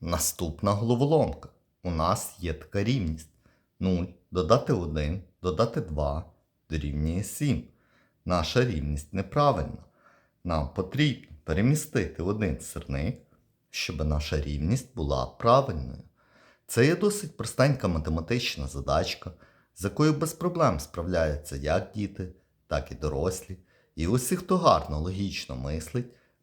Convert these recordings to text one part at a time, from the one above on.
наступна головоломка. У нас є така рівність. 0 додати 1, додати 2 дорівнює 7. Наша рівність неправильна. Нам потрібно перемістити один сирник, щоб наша рівність була правильною. Це є досить простенька математична задачка, з якою без проблем справляються як діти, так і дорослі. І усі, хто гарно логічно мислить,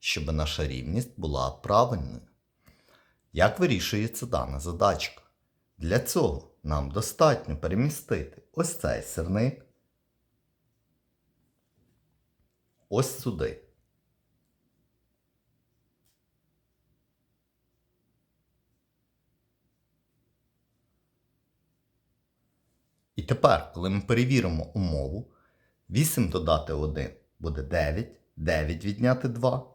щоб наша рівність була правильною. Як вирішується дана задачка? Для цього нам достатньо перемістити ось цей сирник ось сюди. І тепер, коли ми перевіримо умову, 8 додати 1 буде 9, 9 відняти 2